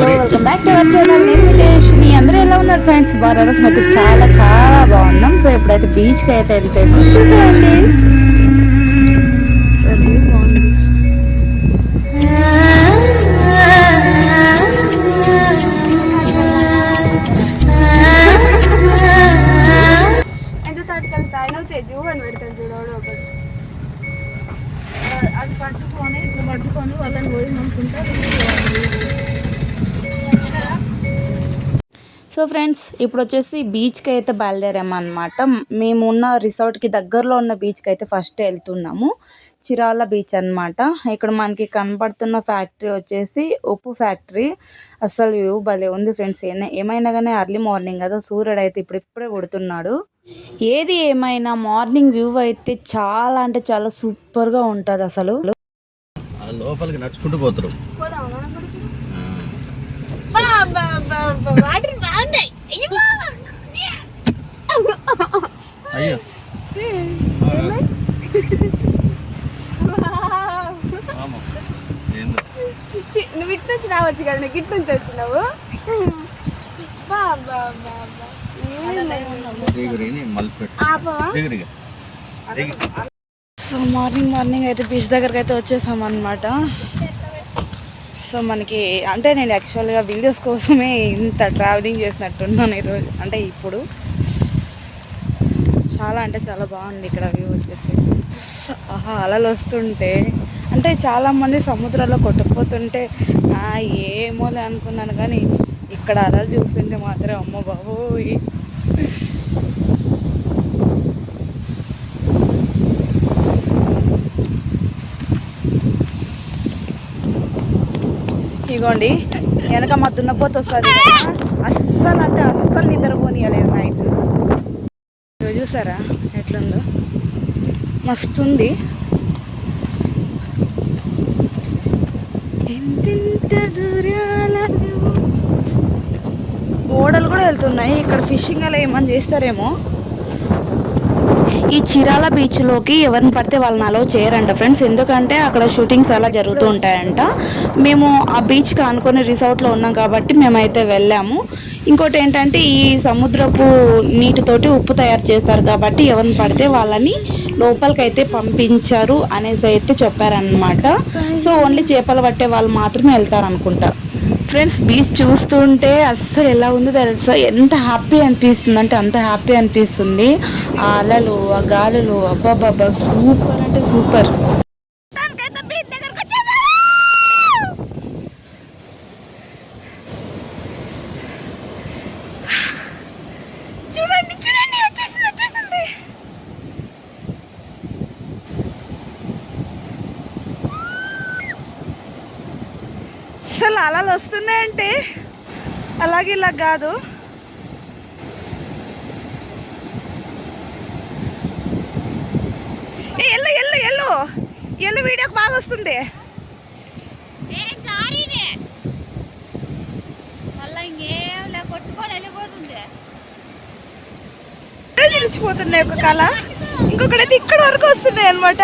Welcome back to our channel నేను మితేష్ని అందరూ ఎలా ఉన్నారు ఫ్రెండ్స్ బాగా రోజు అయితే చాలా చాలా బాగున్నాం. సో ఇప్పుడైతే బీచ్కి అయితే వెళ్తే వచ్చేసామండి. అది పట్టుకొని ఇట్లా పట్టుకొని వాళ్ళని పోయి అనుకుంటా. సో ఫ్రెండ్స్ ఇప్పుడు వచ్చేసి బీచ్కి అయితే బయలుదేరామన్నమాట. మేము ఉన్న రిసార్ట్కి దగ్గరలో ఉన్న బీచ్కి అయితే ఫస్ట్ వెళ్తున్నాము చిరాల బీచ్ అన్నమాట ఇక్కడ మనకి కనపడుతున్న ఫ్యాక్టరీ వచ్చేసి ఉప్పు ఫ్యాక్టరీ. అసలు వ్యూ భలే ఉంది ఫ్రెండ్స్. ఏమైనా ఏమైనా కానీ ఎర్లీ మార్నింగ్ కదా సూర్యుడు అయితే ఇప్పుడు ఇప్పుడే పుడుతున్నాడు ఏది ఏమైనా మార్నింగ్ వ్యూ అయితే చాలా అంటే చాలా సూపర్గా ఉంటుంది అసలు. లోపలికి నడుచుకుంటూ పోతారు. పోదామా? మనం కూడా? బా, బా, బా, బా, వాటర్ బాగున్నాయి అయ్యో అయ్యో ఆమా. ఏందో చి, నువ్వు ఇటు నుంచి రావచ్చు కదా నీకు ఇటు నుంచి వచ్చినావు? సో మార్నింగ్ మార్నింగ్ అయితే బీచ్ దగ్గరికి అయితే వచ్చేసాం అనమాట సో మనకి అంటే నేను యాక్చువల్గా వీడియోస్ కోసమే ఇంత ట్రావెలింగ్ చేసినట్టున్నాను ఈరోజు అంటే ఇప్పుడు. చాలా అంటే చాలా బాగుంది ఇక్కడ వ్యూ వచ్చేసి. ఆహా అలలు వస్తుంటే. అంటే చాలామంది సముద్రంలో కొట్టుకుపోతుంటే "ఆ, ఏమోలే అనుకున్నాను కానీ ఇక్కడ అలలు చూస్తుంటే మాత్రం అమ్మ బాబోయ్. ఇగోండి వెనక మా దున్నపోత వస్తుంది అస్సలు అంటే అస్సలు నిద్రపోనియలేదు నైట్ చూసారా ఎట్లుందో? మస్తుంది. ఓడలు కూడా వెళ్తున్నాయి. ఇక్కడ ఫిషింగ్ అలా ఏమని చేస్తారేమో. ఈ చిరాల బీచ్లోకి ఎవరిని పడితే వాళ్ళని అలౌ చేయరంట ఫ్రెండ్స్. ఎందుకంటే అక్కడ షూటింగ్స్ అలా జరుగుతూ ఉంటాయంట. మేము ఆ బీచ్కి అనుకునే రిసార్ట్లో ఉన్నాం కాబట్టి మేమైతే వెళ్ళాము. ఇంకోటి ఏంటంటే ఈ సముద్రపు నీటితోటి ఉప్పు తయారు చేస్తారు కాబట్టి ఎవరిని పడితే వాళ్ళని లోపలికి అయితే పంపించారు అనేసి అయితే చెప్పారనమాట సో ఓన్లీ చేపలు పట్టే వాళ్ళు మాత్రమే వెళ్తారు అనుకుంటా ఫ్రెండ్స్ బీచ్ చూస్తుంటే అస్సలు ఎలా ఉందో తెలుసా? ఎంత హ్యాపీ అనిపిస్తుంది? అంటే అంత హ్యాపీ అనిపిస్తుంది. ఆ అలలు ఆ గాలులు అబ్బాబ్బాబ్బా సూపర్ అంటే సూపర్ చూడండి చూడండి వచ్చేసింది వచ్చేసింది అసలు అలలు వస్తున్నాయంటే అలాగే ఇలా కాదు. ఎల్లు ఎల్లు ఎల్లు. ఎల్లు వీడియోకి బాగా వస్తుంది. నిలిచిపోతున్నాయి ఒక కళ. ఇంకొకటైతే ఇక్కడ వరకు వస్తున్నాయి అనమాట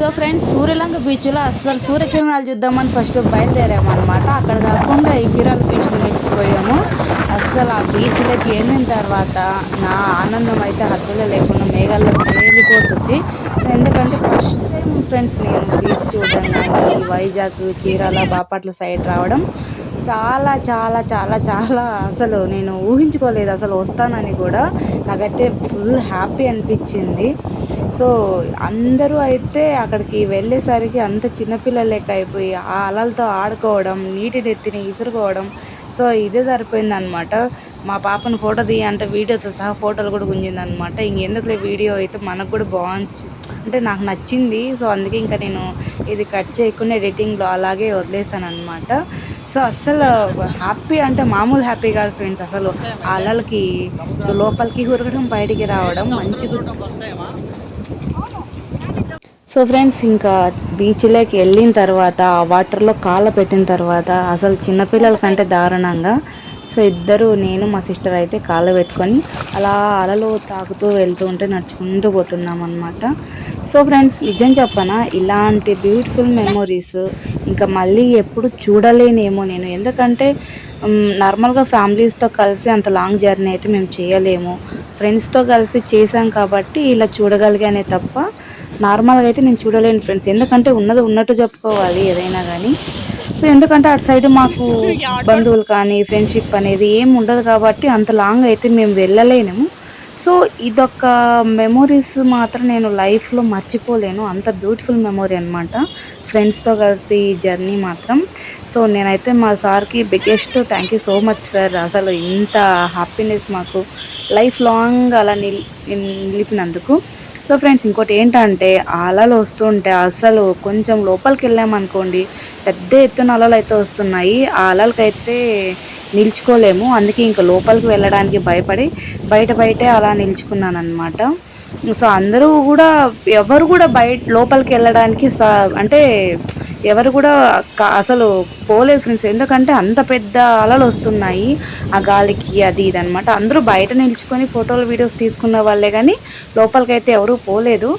సో ఫ్రెండ్స్ సూర్యలంక బీచ్లో అస్సలు సూర్యకిరణాలు చూద్దామని ఫస్ట్ బయలుదేరామన్నమాట అక్కడ కాకుండా ఈ చీరాల బీచ్లో నిలిచిపోయాము. అస్సలు ఆ బీచ్లోకి వెళ్ళిన తర్వాత నా ఆనందం అయితే హద్దులో లేకుండా మేఘాల్లో తేలిపోతుంది. ఎందుకంటే ఫస్ట్ టైం ఫ్రెండ్స్ నేను బీచ్ చూడడం కానీ ఈ వైజాగ్ చీరాల బాపట్ల సైడ్ రావడం చాలా చాలా చాలా చాలా అసలు నేను ఊహించుకోలేదు. అసలు వస్తానని కూడా నాకైతే ఫుల్ హ్యాపీ అనిపించింది. సో అందరూ అయితే అక్కడికి వెళ్ళేసరికి అంత చిన్నపిల్లల లెక్క అయిపోయి ఆ అలలతో ఆడుకోవడం నీటిని ఎత్తిని ఇసురుకోవడం. సో ఇదే సరిపోయింది అనమాట మా పాపను ఫోటో తీయ అంటే వీడియోతో సహా ఫోటోలు కూడా గుంజింది అనమాట ఇంకెందుకులే వీడియో అయితే మనకు కూడా బాగుంది అంటే నాకు నచ్చింది. సో అందుకే ఇంకా నేను ఇది కట్ చేయకుండా ఎడిటింగ్లో అలాగే వదిలేసాను అనమాట సో అస్సలు హ్యాపీ అంటే మామూలు హ్యాపీ కాదు ఫ్రెండ్స్. అసలు ఆ అలలకి సో లోపలికి ఉరగడం బయటికి రావడం మంచిగా సో ఫ్రెండ్స్ ఇంకా బీచ్లోకి వెళ్ళిన తర్వాత ఆ వాటర్లో కాళ్ళ పెట్టిన తర్వాత అసలు చిన్నపిల్లల కంటే దారుణంగా. సో ఇద్దరు నేను మా సిస్టర్ అయితే కాళ్ళ పెట్టుకొని అలా అలలు తాకుతూ వెళ్తూ ఉంటే నడుచుకుంటూ పోతున్నాం అనమాట సో ఫ్రెండ్స్ నిజం చెప్పనా ఇలాంటి బ్యూటిఫుల్ మెమొరీస్ ఇంకా మళ్ళీ ఎప్పుడు చూడలేనేమో నేను. ఎందుకంటే నార్మల్గా ఫ్యామిలీస్తో కలిసి అంత లాంగ్ జర్నీ అయితే మేము చేయలేము. ఫ్రెండ్స్తో కలిసి చేసాం కాబట్టి ఇలా చూడగలిగానే తప్ప నార్మల్గా అయితే నేను చూడలేను ఫ్రెండ్స్. ఎందుకంటే ఉన్నది ఉన్నట్టు చెప్పుకోవాలి ఏదైనా కానీ. సో ఎందుకంటే అటు సైడ్ మాకు బంధువులు కానీ ఫ్రెండ్షిప్ అనేది ఏం ఉండదు కాబట్టి అంత లాంగ్ అయితే మేము వెళ్ళలేము. సో ఇదొక మెమొరీస్ మాత్రం నేను లైఫ్లో మర్చిపోలేను. అంత బ్యూటిఫుల్ మెమొరీ అనమాట ఫ్రెండ్స్తో కలిసి ఈ జర్నీ మాత్రం. సో నేనైతే మా సార్కి biggest thank you so much sir. అసలు ఇంత హ్యాపీనెస్ మాకు లైఫ్ లాంగ్ అలా నిలిపినందుకు. సో ఫ్రెండ్స్ ఇంకోటి ఏంటంటే అలలు వస్తుంటే అసలు కొంచెం లోపలికి వెళ్ళామనుకోండి పెద్ద ఎత్తున అలలు అయితే వస్తున్నాయి. ఆ అలలకైతే నిల్చుకోలేము. అందుకే ఇంకా లోపలికి వెళ్ళడానికి భయపడి బయట బయటే అలా నిల్చుకున్నాను అనమాట సో అందరూ కూడా ఎవరు కూడా బయట లోపలికి వెళ్ళడానికి అంటే ఎవరు కూడా అసలు పోలేదు ఫ్రెండ్స్ ఎందుకంటే అంత పెద్ద అలలు వస్తున్నాయి ఆ గాలికి అది ఇది అనమాట అందరూ బయట నిల్చుకొని ఫోటోలు వీడియోస్ తీసుకున్న వాళ్ళే కానీ లోపలికైతే ఎవరూ పోలేదు.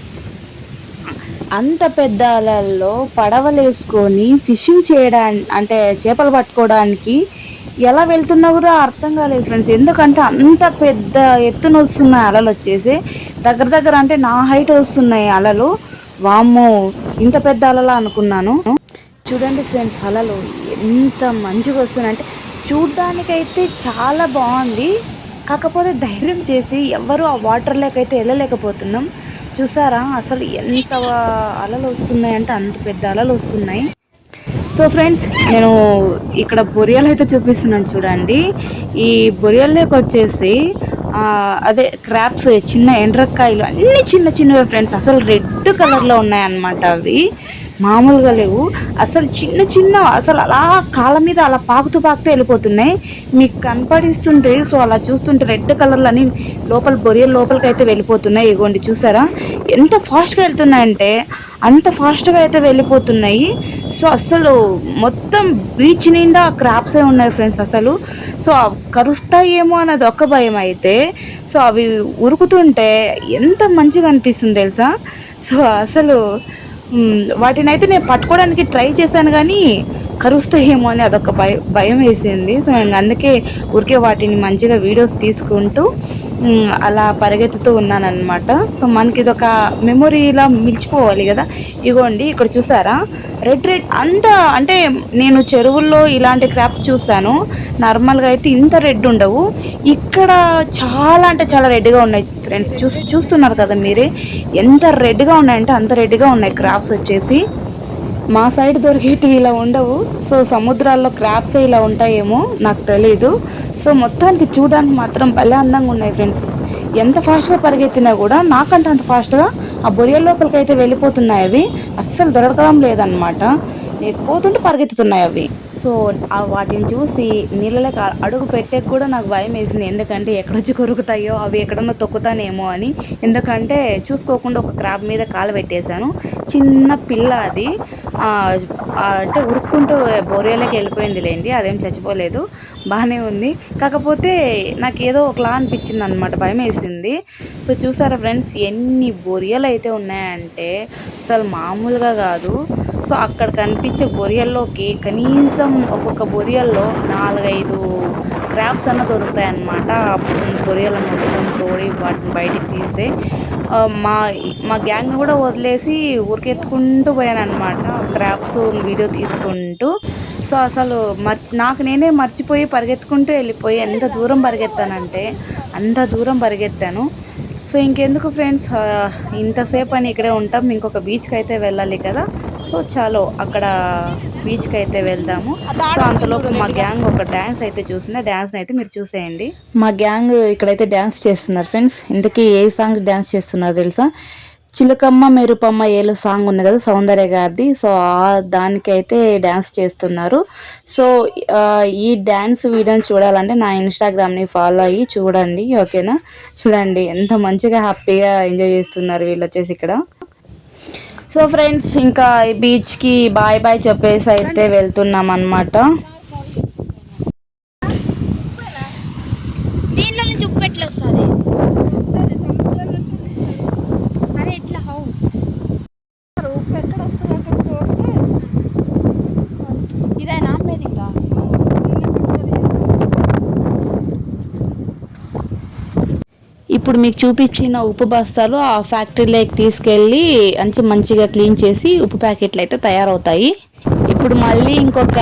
అంత పెద్ద అలల్లో పడవలు వేసుకొని ఫిషింగ్ చేయడానికి అంటే చేపలు పట్టుకోవడానికి ఎలా వెళ్తున్నా కూడా అర్థం కాలేదు ఫ్రెండ్స్ ఎందుకంటే అంత పెద్ద ఎత్తున వస్తున్నాయి అలలు వచ్చేసి దగ్గర దగ్గర అంటే నా హైట్ వస్తున్నాయి అలలు. వామ్మో ఇంత పెద్ద అలలా అనుకున్నాను. చూడండి ఫ్రెండ్స్ అలలు ఎంత మంచిగా వస్తుందంటే చూడ్డానికైతే చాలా బాగుంది. కాకపోతే ధైర్యం చేసి ఎవరు ఆ వాటర్లోకైతే వెళ్ళలేకపోతున్నాం. చూసారా? అసలు ఎంత అలలు వస్తున్నాయంటే అంత పెద్ద అలలు వస్తున్నాయి. సో ఫ్రెండ్స్ నేను ఇక్కడ బొరియలు అయితే చూపిస్తున్నాను చూడండి. ఈ బొరియల్లోకి వచ్చేసి అదే క్రాప్స్ చిన్న ఎండ్రకాయలు అన్ని చిన్న చిన్నవి ఫ్రెండ్స్. అసలు రెడ్ కలర్లో ఉన్నాయన్నమాట అవి. మామూలుగా లేవు. అసలు చిన్న చిన్న అసలు అలా కాళ్ళ మీద అలా పాకుతూ పాకుతూ వెళ్ళిపోతున్నాయి. మీకు కనపడిస్తుంటే సో అలా చూస్తుంటే రెడ్ కలర్లని లోపల బొరియల్ లోపలికి అయితే వెళ్ళిపోతున్నాయి. ఇగోండి చూసారా? ఎంత ఫాస్ట్గా వెళ్తున్నాయంటే అంత ఫాస్ట్గా అయితే వెళ్ళిపోతున్నాయి. సో అసలు మొత్తం బీచ్ నిండా క్రాప్సే ఉన్నాయి ఫ్రెండ్స్ అసలు. సో అవి కరుస్తాయేమో అన్నది ఒక్క భయం అయితే. సో అవి ఉరుకుతుంటే ఎంత మంచిగా అనిపిస్తుంది తెలుసా? సో అసలు వాటిని అయితే నేను పట్టుకోవడానికి ట్రై చేశాను కానీ కరుస్తాయేమో అని అదొక భయం భయం వేసింది. సో అందుకే ఊరికే వాటిని మంచిగా వీడియోస్ తీసుకుంటూ అలా పరిగెత్తుతూ ఉన్నానన్నమాట. సో మనకి ఇదొక మెమొరీలా మిలిచిపోవాలి కదా. ఇగోండి ఇక్కడ చూసారా? రెడ్ రెడ్ అంత అంటే నేను చెరువుల్లో ఇలాంటి క్రాప్స్ చూసాను. నార్మల్గా అయితే ఇంత రెడ్ ఉండవు. ఇక్కడ చాలా అంటే చాలా రెడ్గా ఉన్నాయి ఫ్రెండ్స్. చూ చూస్తున్నారు కదా మీరే? ఎంత రెడ్గా ఉన్నాయంటే అంత రెడ్గా ఉన్నాయి క్రాప్స్ వచ్చేసి. మా సైడ్ దొరికేటివి ఇలా ఉండవు. సో సముద్రాల్లో క్రాప్స్ ఇలా ఉంటాయేమో నాకు తెలీదు. సో మొత్తానికి చూడడానికి మాత్రం భలే అందంగా ఉన్నాయి ఫ్రెండ్స్. ఎంత ఫాస్ట్గా పరిగెత్తినా కూడా నాకంటే అంత ఫాస్ట్గా ఆ బొరియల లోపలికి అయితే వెళ్ళిపోతున్నాయి అవి. అస్సలు దొరకడం లేదనమాట పోతుంటే పరిగెత్తుతున్నాయి అవి. సో వాటిని చూసి నీళ్ళలోకి అడుగు పెట్టే కూడా నాకు భయం వేసింది. ఎందుకంటే ఎక్కడొచ్చి కొరుకుతాయో అవి ఎక్కడన్నా తొక్కుతానేమో అని. ఎందుకంటే చూసుకోకుండా ఒక క్రాబ్ మీద కాలు పెట్టేశాను. చిన్న పిల్ల అది. అంటే ఉరుక్కుంటూ బొరియలోకి వెళ్ళిపోయింది లేండి. అదేం చచ్చిపోలేదు. బాగానే ఉంది. కాకపోతే నాకు ఏదో ఒకలా అనిపించింది అనమాట భయం వేసింది. సో చూసారా ఫ్రెండ్స్ ఎన్ని బొరియలు అయితే ఉన్నాయంటే అసలు మామూలుగా కాదు. సో అక్కడ కనిపించే బొరియల్లోకి కనీసం ఒక్కొక్క బొరియల్లో నాలుగైదు క్రాప్స్ అన్న దొరుకుతాయి అన్నమాట ఆ మొత్తం తోడి వాటిని బయటికి తీస్తే మా మా గ్యాంగ్ కూడా వదిలేసి ఊరికెత్తుకుంటూ పోయాను అనమాట క్రాప్స్ వీడియో తీసుకుంటూ. సో అసలు మర్చి నాకు నేనే మర్చిపోయి పరిగెత్తుకుంటూ వెళ్ళిపోయి ఎంత దూరం పరిగెత్తానంటే అంత దూరం పరిగెత్తాను. సో ఇంకెందుకు ఫ్రెండ్స్ ఇంతసేపు అని ఇక్కడే ఉంటాం. ఇంకొక బీచ్కి అయితే వెళ్ళాలి కదా. సో చాలో అక్కడ బీచ్కి అయితే వెళ్దాము. సో అంతలోపు మా గ్యాంగ్ ఒక డ్యాన్స్ అయితే చూసింది. డ్యాన్స్ అయితే మీరు చూసేయండి. మా గ్యాంగ్ ఇక్కడైతే డ్యాన్స్ చేస్తున్నారు ఫ్రెండ్స్. ఇంతకీ ఏ సాంగ్ డ్యాన్స్ చేస్తున్నారు తెలుసా? చిలకమ్మ మెరుపమ్మ ఏలు సాంగ్ ఉంది కదా సౌందర్య గారిది. సో ఆ దానికైతే డ్యాన్స్ చేస్తున్నారు. సో ఈ డ్యాన్స్ వీడియోని చూడాలంటే నా ఇన్స్టాగ్రామ్ని ఫాలో అయ్యి చూడండి ఓకేనా? చూడండి ఎంత మంచిగా హ్యాపీగా ఎంజాయ్ చేస్తున్నారు వీళ్ళు వచ్చేసి ఇక్కడ. సో ఫ్రెండ్స్ ఇంకా ఈ బీచ్కి బాయ్ బాయ్ చెప్పేసి అయితే వెళ్తున్నాం అనమాట దీనిలో నుంచి ఉప్పు ఎట్లా వస్తుంది అదే ఎట్లా హౌ ఉప్పు ఎక్కడ వస్తుంది అక్కడ ఇదేనా అమ్మేది ఇంకా ఇప్పుడు మీకు చూపించిన ఉప్పు బస్తాలు ఆ ఫ్యాక్టరీలోకి తీసుకెళ్ళి మంచి మంచిగా క్లీన్ చేసి ఉప్పు ప్యాకెట్లు అయితే తయారవుతాయి. ఇప్పుడు మళ్ళీ ఇంకొక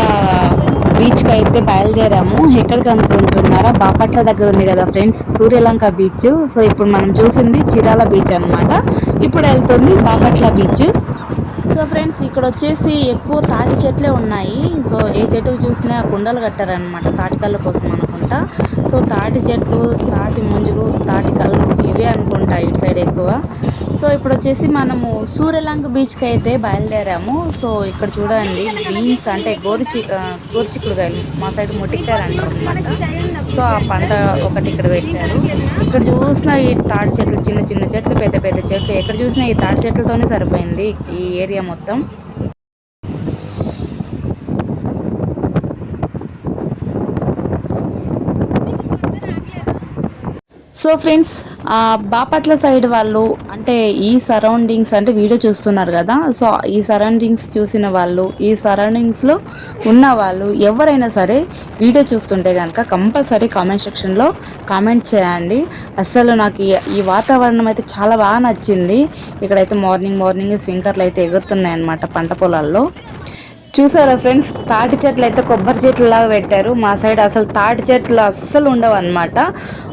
బీచ్కి అయితే బయలుదేరాము. ఎక్కడికి అనుకుంటున్నారా? బాపట్ల దగ్గర ఉంది కదా ఫ్రెండ్స్ సూర్యలంక బీచ్. సో ఇప్పుడు మనం చూసింది చిరాల బీచ్ అనమాట ఇప్పుడు వెళ్తుంది బాపట్ల బీచ్. సో ఫ్రెండ్స్ ఇక్కడ వచ్చేసి ఎక్కువ తాటి చెట్లే ఉన్నాయి. సో ఏ చెట్టుకు చూసినా కుండలు కట్టారనమాట తాటికల్ల కోసం మనం. అనమాట. సో తాటి చెట్లు తాటి ముంజులు తాటి కళ్ళు ఇవే అనుకుంటా ఇటు సైడ్ ఎక్కువ. సో ఇప్పుడు వచ్చేసి మనము సూర్యలంక బీచ్కి అయితే బయలుదేరాము. సో ఇక్కడ చూడండి బీన్స్ అంటే గోరుచి ఆ, గోరుచిక్కుడుకాయలు మా సైడ్ మొట్టికాయలు అంటారు అనమాట సో ఆ పంట ఒకటి ఇక్కడ పెట్టారు. ఇక్కడ చూసిన ఈ తాటి చెట్లు చిన్న చిన్న చెట్లు పెద్ద పెద్ద చెట్లు ఎక్కడ చూసినా ఈ తాటి చెట్లతోనే సరిపోయింది ఈ ఏరియా మొత్తం. సో ఫ్రెండ్స్ బాపట్ల సైడ్ వాళ్ళు అంటే ఈ సరౌండింగ్స్ అంటే వీడియో చూస్తున్నారు కదా. సో ఈ సరౌండింగ్స్ చూసిన వాళ్ళు ఈ సరౌండింగ్స్లో ఉన్న వాళ్ళు ఎవరైనా సరే వీడియో చూస్తుంటే కనుక కంపల్సరీ కామెంట్ సెక్షన్లో కామెంట్ చేయండి. అస్సలు నాకు ఈ వాతావరణం అయితే చాలా బాగా నచ్చింది. ఇక్కడైతే మార్నింగ్ మార్నింగ్ స్వింకర్లు అయితే ఎగురుతున్నాయి అన్నమాట పంట పొలాల్లో. చూసారా ఫ్రెండ్స్? తాటి చెట్లు అయితే కొబ్బరి చెట్లు లాగా పెట్టారు. మా సైడ్ అసలు తాటి చెట్లు అస్సలు ఉండవు అనమాట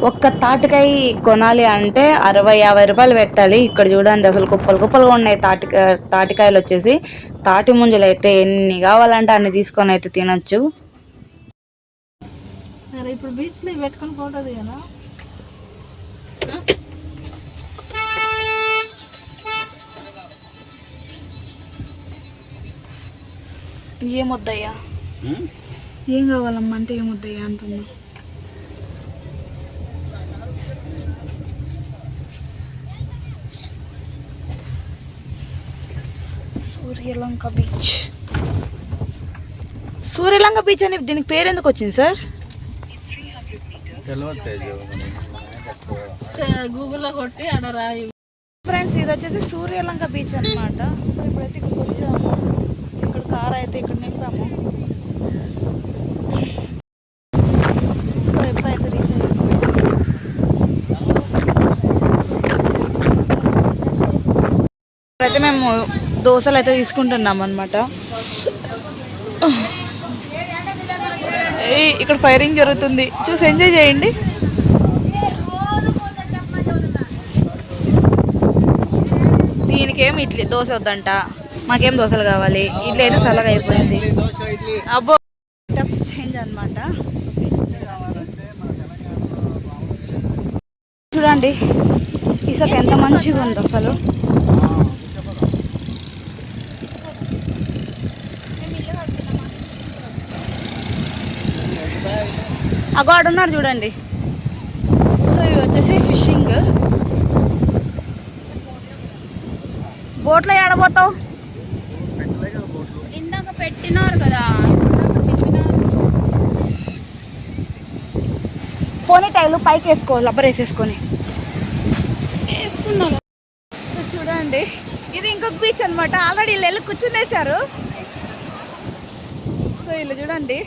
ఒక్క తాటికాయ కొనాలి అంటే అరవై యాభై రూపాయలు పెట్టాలి. ఇక్కడ చూడండి అసలు కుప్పలు కుప్పలుగా ఉన్నాయి తాటి తాటికాయలు వచ్చేసి. తాటి ముంజలు అయితే ఎన్ని కావాలంటే అన్ని తీసుకొని అయితే తినొచ్చు. ఇప్పుడు బీచ్లో పెట్టుకొని పోతుంది కదా? ఏమొద్దయ్యా? ఏం కావాలమ్మా అంటే ఏమొద్దయ్యా అంటున్నా సూర్యలంక బీచ్. సూర్యలంక బీచ్ అని దీనికి పేరు ఎందుకు వచ్చింది సార్? గూగుల్లో కొట్టి ఆడ రాయి. ఫ్రెండ్స్ ఇది వచ్చేసి సూర్యలంక బీచ్ అన్నమాట. సో ఇప్పుడైతే ఇక్కడికి వచ్చాము. కార్ అయితే ఇక్కడ నింపాము సో ఎప్పుడైతే రీచ్ అయ్యాము. అయితే మేము దోశలు అయితే తీసుకుంటున్నాం అనమాట ఇక్కడ ఫైరింగ్ జరుగుతుంది. చూసి ఎంజాయ్ చేయండి. దీనికేం ఇడ్లీ దోశ వద్దంట. మాకేం దోశలు కావాలి? ఇడ్లీ అయితే చల్లగా అయిపోయింది. అబ్బో చేంజ్ అనమాట చూడండి ఇసుక ఎంత మంచిగా ఉంది అసలు. అగో ఉన్నారు చూడండి. సో ఇవి వచ్చేసి ఫిషింగ్ బోట్లో ఏడబోతావు? ఇందాక పెట్టినారు కదా. పోనీ టైలు పైకి వేసుకో రబ్బర్ వేసేసుకొని. వేసుకున్నారు సో చూడండి ఇది ఇంకొక బీచ్ అనమాట ఆల్రెడీ వీళ్ళు వెళ్ళి కూర్చునేశారు. సో వీళ్ళు చూడండి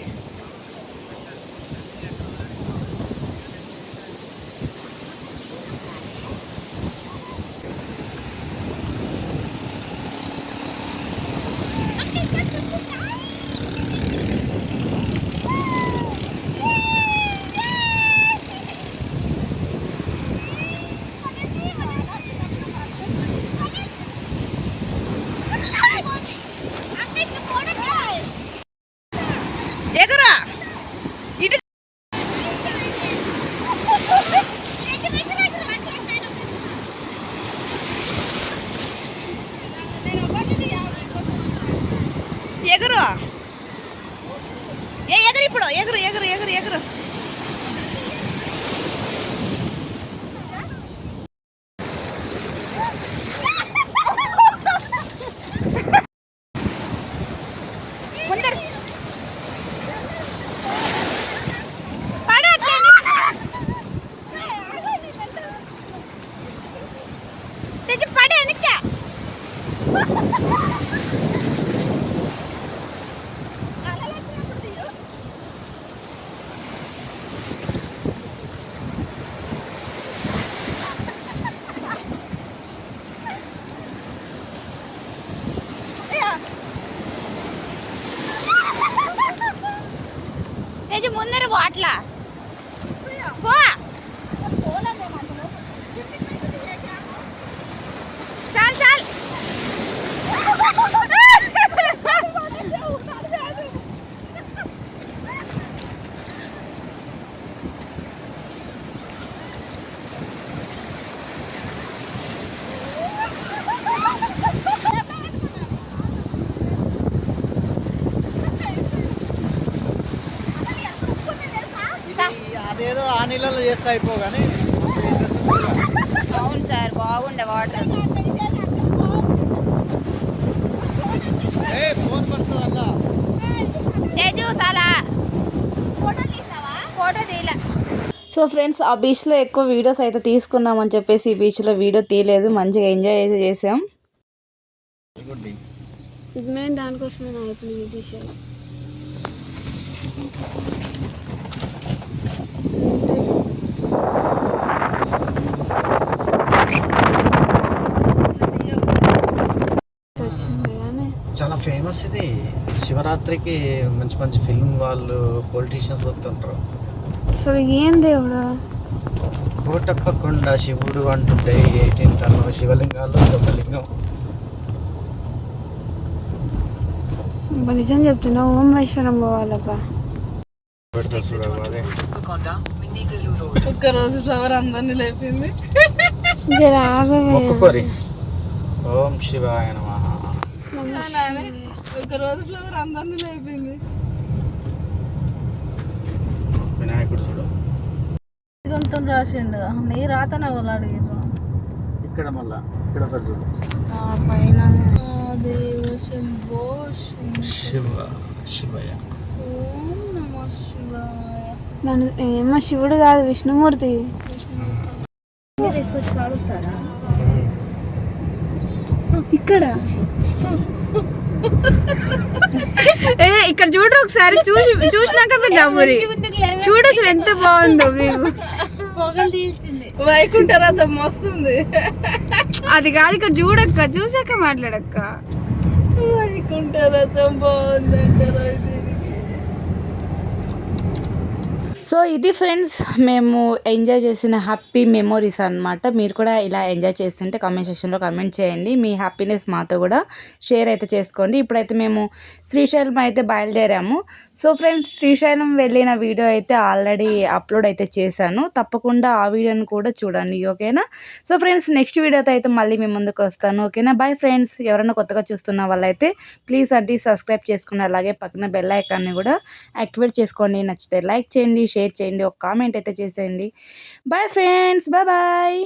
આટલા నీళ్ళలో చేస్తే అయిపో కానీ అవును సార్ బాగుండే వాటర్. ఫోటో తీయలే. సో ఫ్రెండ్స్ ఆ బీచ్లో ఎక్కువ వీడియోస్ అయితే తీసుకున్నామని చెప్పేసి ఈ బీచ్లో వీడియో తీయలేదు. మంచిగా ఎంజాయ్ అయితే చేసాం. గుడ్డి మేము దానికోసమే ఇది తీసేయాలి వచ్చింది కానీ చాలా ఫేమస్ ఇది. శివరాత్రికి మంచి మంచి ఫిల్మ్ వాళ్ళు పొలిటీషియన్స్ వస్తుంటారు. అసలు ఏం దేవుడా? కోటప్పకొండ శివుడు అంటుంటే ఎయిటీన్ టన్ శివలింగాల్లో ఇది ఒక లింగం నిజం చెప్తున్నా ఓం వైశ్వరం పోవాలబ్బా అదే ఒక్కరోజు ఫ్లవర్ అందరినీ లేపింది. ఓం శివాయ నమః. ఒక్కరోజు ఫ్లవర్ అందరినీ లేపింది. వినాయకుడు చూడు. గొంతు రాసిండు. నీ రాతనే వాళ్ళు అడిగారు ఇక్కడ మళ్ళా ఇక్కడ ఒకటి చూడు. పైన దేవ శంభో శివ శివయ ఓం నమ శివాయ. మన ఏమో శివుడు కాదు విష్ణుమూర్తి. ఇక్కడ? ఏ ఇక్కడ చూడు ఒకసారి చూసి చూసినాక మీరు నవ్వురి. చూడు అసలు ఎంత బాగుందో వ్యూ వైకుంఠరథం వస్తుంది. అది కాదు ఇక్కడ చూడక్క చూసాక మాట్లాడక్క. వైకుంఠరథం బాగుందంటారా దీనికి సో ఇది ఫ్రెండ్స్ మేము ఎంజాయ్ చేసిన హ్యాపీ మెమోరీస్ అన్నమాట. మీరు కూడా ఇలా ఎంజాయ్ చేస్తుంటే కామెంట్ సెక్షన్లో కామెంట్ చేయండి. మీ హ్యాపీనెస్ మాతో కూడా షేర్ అయితే చేసుకోండి. ఇప్పుడైతే మేము శ్రీశైలం అయితే బయలుదేరాము. సో ఫ్రెండ్స్ శ్రీశైలం వెళ్ళిన వీడియో అయితే ఆల్రెడీ అప్లోడ్ అయితే చేశాను. తప్పకుండా ఆ వీడియోని కూడా చూడండి ఓకేనా? సో ఫ్రెండ్స్ నెక్స్ట్ వీడియోతో అయితే మళ్ళీ మీ ముందుకు వస్తాను ఓకేనా? బాయ్ ఫ్రెండ్స్ ఎవరైనా కొత్తగా చూస్తున్న వాళ్ళైతే ప్లీజ్ అది సబ్స్క్రైబ్ చేసుకుని అలాగే పక్కన బెల్ ఐకాన్ని కూడా యాక్టివేట్ చేసుకోండి. నచ్చితే లైక్ చేయండి షేర్ చేయండి ఒక కామెంట్ అయితే చేసేయండి. Bye friends bye bye